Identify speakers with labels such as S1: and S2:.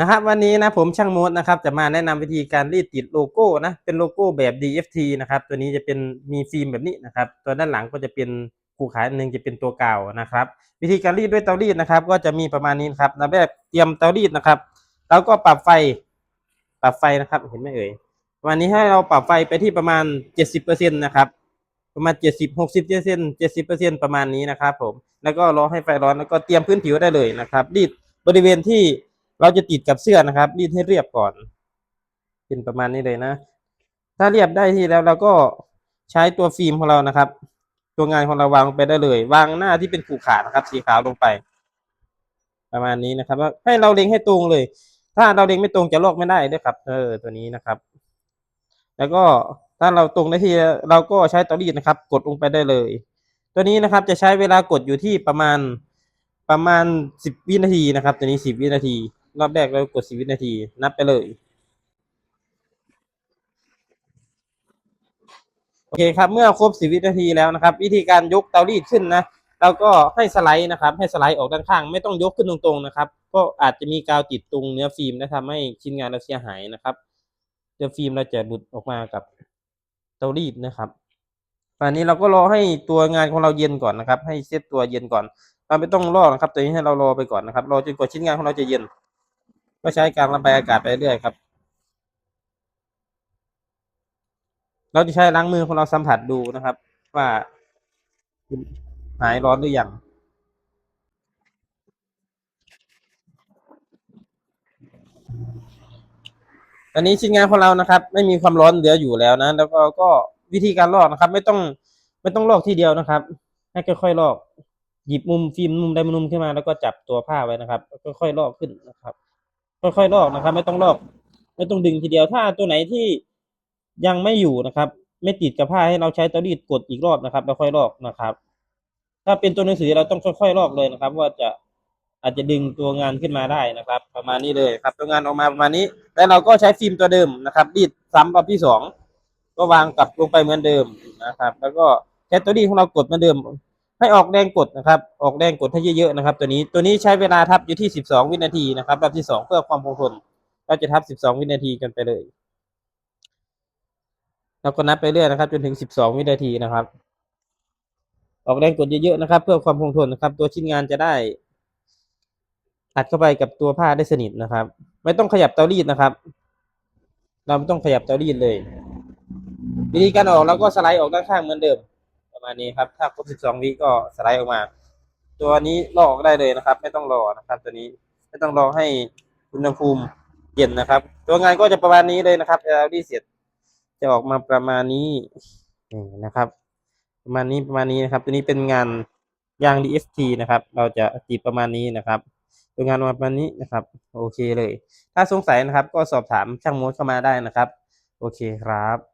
S1: นะครับวันนี้นะผมช่างโมดนะครับจะมาแนะนำวิธีการรีดติดโลโก้นะเป็นโลโก้แบบ DFT นะครับตัวนี้จะเป็นมีฟิล์มแบบนี้นะครับตัวด้านหลังก็จะเป็นคู่ขายหนึ่งจะเป็นตัวเก่านะครับ วิธีการรีดด้วยเตารีดนะครับ ก็จะมีประมาณนี้นครับนับแรกเตรียมเตารีดนะครับ แล้วก็ปรับไฟปรับไฟนะครับเห็นไหมเอ่ยวันนี้ให้เราปรับไฟไปที่ประมาณ 70%นะครับประมาณ 70 60เปอร์เซ็นต์70เปอร์เซ็นต์ประมาณนี้นะครับผมแล้วก็รอให้ไฟร้อนแล้วก็เตรียมพื้นผิวได้เลยนะครับรีดบริเวณที่ เราจะติดกับเสื้อนะครับ รีดให้เรียบก่อน เป็นประมาณนี้เลยนะ ถ้าเรียบได้ที่แล้วเราก็ใช้ตัวฟิล์มของเรานะครับ ตัวงานของเราวางลงไปได้เลย วางหน้าที่เป็นขูขานะครับ สีขาวลงไป ประมาณนี้นะครับให้เราเล็งให้ตรงเลย ถ้าเราเล็งไม่ตรงจะลอกไม่ได้ด้วยครับ เออตัวนี้นะครับ แล้วก็ถ้าเราตรงได้ที่เราก็ใช้เตารีดนะครับ กดลงไปได้เลย ตัวนี้นะครับจะใช้เวลากดอยู่ที่ประมาณประมาณสิบวินาทีนะครับ ตัวนี้สิบวินาที รอบแรกเรากดสิบวินาที นับไปเลย โอเคครับ เมื่อครบสิบวินาทีแล้วนะครับ วิธีการยกเตารีดขึ้นนะเราก็ให้สไลด์นะครับ ให้สไลด์ออกด้านข้าง ไม่ต้องยกขึ้นตรงๆนะครับ ก็อาจจะมีกาวติดตรงเนื้อฟิล์มและทำให้ชิ้นงานเราเสียหายนะครับเนื้อฟิล์มเราจะหลุดออกมากับเตารีดนะครับตอนนี้เราก็รอให้ตัวงานของเราเย็นก่อนนะครับ ให้เซตตัวเย็นก่อน เราไม่ต้องรอนะครับตัวนี้ให้เรารอไปก่อนนะครับ รอจนกว่าชิ้นงานของเราจะเย็น ก็ใช้การระบายอากาศไปเรื่อยครับ เราจะใช้ล้างมือของเราสัมผัสดูนะครับ ว่าหายร้อนหรือยังตอนนี้ชิ้นงานของเรานะครับ ไม่มีความร้อนเหลืออยู่แล้วนะ แล้วก็ก็วิธีการลอกนะครับ ไม่ต้องไม่ต้องลอกทีเดียวนะครับ ให้ค่อยๆลอก หยิบมุมฟิล์มมุมใดมุมขึ้นมาแล้วก็จับตัวผ้าไว้นะครับค่อยๆลอกขึ้นนะครับ ค่อยๆลอกนะครับ ไม่ต้องลอก ไม่ต้องดึงทีเดียวถ้าตัวไหนที่ยังไม่อยู่นะครับ ไม่ติดกับผ้าให้เราใช้เตารีดกดอีกรอบนะครับ แล้วค่อยลอกนะครับ ถ้าเป็นตัวหนังสือเราต้องค่อยๆลอกเลยนะครับ ว่าจะอาจจะดึงตัวงานขึ้นมาได้นะครับ ประมาณนี้เลยครับ ตัวงานออกมาประมาณนี้ แล้วเราก็ใช้ฟิล์มตัวเดิมนะครับรีดซ้ำรอบที่สองก็วางกลับลงไปเหมือนเดิมนะครับ แล้วก็ใช้ตัวรีดของเรากดเหมือนเดิม ให้ออกแรงกดนะครับ ออกแรงกดให้เยอะๆนะครับ ตัวนี้ตัวนี้ใช้เวลาทับอยู่ที่สิบสองวินาทีนะครับรอบที่สองเพื่อความคงทนเราจะทับสิบสองวินาทีกันไปเลยเราก็นับไปเรื่อยนะครับ จนถึงสิบสองวินาทีนะครับ ออกแรงกดเยอะๆนะครับ เพื่อความคงทนนะครับ ตัวชิ้นงานจะได้อัดเข้าไปกับตัวผ้าได้สนิทนะครับ ไม่ต้องขยับเตารีดนะครับ เราไม่ต้องขยับเตารีดเลย วิธีการออกเราก็สไลด์ออกด้านข้างเหมือนเดิม มาณนี้ครับ ถ้าครบ 12 วิก็สไลด์ออกมา ตัวนี้ลอกได้เลยนะครับ ไม่ต้องรอนะครับ ตัวนี้ไม่ต้องรอให้อุณหภูมิเย็นนะครับ ตัวงานก็จะประมาณนี้เลยนะครับเวลาที่เสร็จจะออกมาประมาณนี้นี่นะครับ ประมาณนี้ประมาณนี้นะครับ ตัวนี้เป็นงานยาง DFT นะครับ เราจะติดประมาณนี้นะครับตัวงานประมาณนี้นะครับ โอเคเลย ถ้าสงสัยนะครับ ก็สอบถามช่างโมดเข้ามาได้นะครับ โอเคครับ